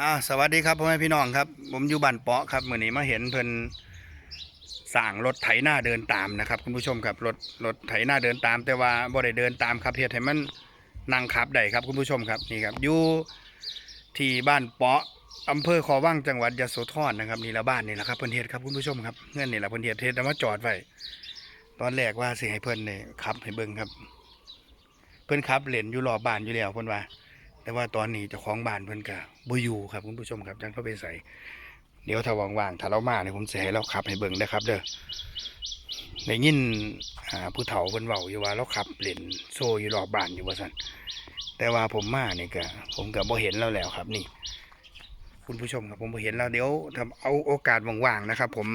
อ่าสวัสดีครับพ่อแม่พี่น้องครับ ผมอยู่บ้านเปาะครับมื่อนี้มาเห็นเพิ่นสั่งรถไถหน้าเดินตามนะครับคุณผู้ชมครับรถรถไถหน้าเดินตาม แต่ว่าบ่ได้เดินตามครับเฮ็ดให้มันนั่งขับได้ครับคุณผู้ชมครับนี่ครับอยู่ที่บ้านเปาะอำเภอคอว่างจังหวัดยโสธรนะครับนี่ละบ้านนี่แหละครับเพิ่นเฮ็ดครับคุณผู้ชมครับเงื่อนนี่แหละเพิ่นเฮ็ดเฮ็ดเอามาจอดไว้ตอนแรกว่าสิให้เพิ่นเนี่ยขับให้เบิ่งครับ เพิ่นขับเล่นอยู่รอบบ้านอยู่แล้วเพิ่นว่า แต่ว่าตอนนี้เจ้าของบ้านเพิ่นก็บ่อยู่ครับคุณผู้ชมครับจังเขาไปใส่เดี๋ยวถ้าว่างๆถ้าเรามาเนี่ยผมสิให้เราขับให้เบิ่งนะครับ เด้อได้ยินอ่าผู้เฒ่าเพิ่นเว้าอยู่ว่าเราขับเล่นโซ่อยู่รอบบ้านอยู่ว่าซั่นแต่ว่าผมมาเนี่ยก็ผมก็บ่เห็นแล้วแล้วครับ นี่ คุณผู้ชมครับผมบ่เห็นแล้วเดี๋ยวถ้าเอาโอกาสว่างๆนะครับ ผม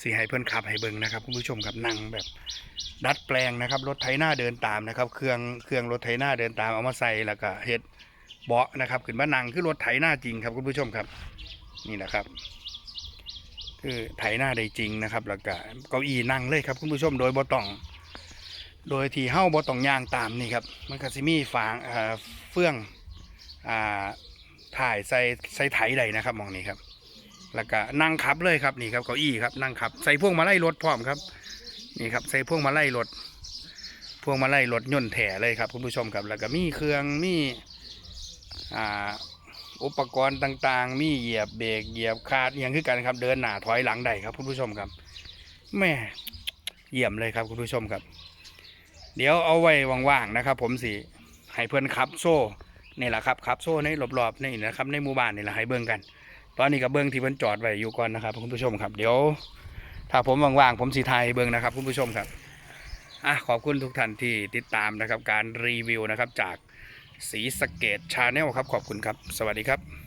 สิให้เพิ่นขับให้เบิ่งนะครับคุณผู้ชมครับนั่งแบบดัดแปลงนะครับรถไถหน้าเดินตามนะครับเครื่องเครื่องรถไถหน้าเดินตามเอามาใส่แล้วก็เฮ็ดเบาะนะครับขึ้นมานั่งคือรถไถหน้าจริงครับคุณผู้ชมครับนี่นะครับ คือไถหน้าได้จริงนะครับ แล้วก็เก้าอี้นั่งเลยครับคุณผู้ชมโดยบ่ต้อง โดยที่เฮ้าบ่ต้องยางตามนี่ครับมันก็สิมีฝางเอ่อเฟื่องอ่าถ่ายใส่ใส่ไถใดนะครับมองนี่ครับ แล้วก็นั่งขับเลยครับนี่ครับเก้าอี้ครับนั่งขับ ใส่พวงมาไลัยรถพร้อมครับ นี่ครับใส่พวงมาไลัยรถพวงมาไลัยรถยนต์แถเลยครับคุณผู้ชมครับ แล้วก็มีเครื่องมีอ่าอุปกรณ์ต่างๆ มีเหยียบเบรกเหยียบคาดอย่างคือกันครับ เดินหน้าถอยหลังได้ครับคุณผู้ชมครับแม่เยี่ยมเลยครับคุณผู้ชมครับ เดี๋ยวเอาไว้ว่างๆนะครับ ผมสิให้เพื่อนขับโซ่นี่แหละครับขับโซ่ในรอบๆนี่นะครับในหมู่บ้านนี่แหละให้เบิ่งกัน ตอนนี้กับเบื้องที่เพิ่นจอดไว้อยู่ก่อนนะครับคุณผู้ชมครับ เดี๋ยว ถ้าผมว่างๆผมสีไทยเบื้องนะครับคุณผู้ชมครับอะขอบคุณทุกท่านที่ติดตามนะครับ การรีวิวนะครับจากสีสเกตชาแนลครับขอบคุณครับ สวัสดีครับ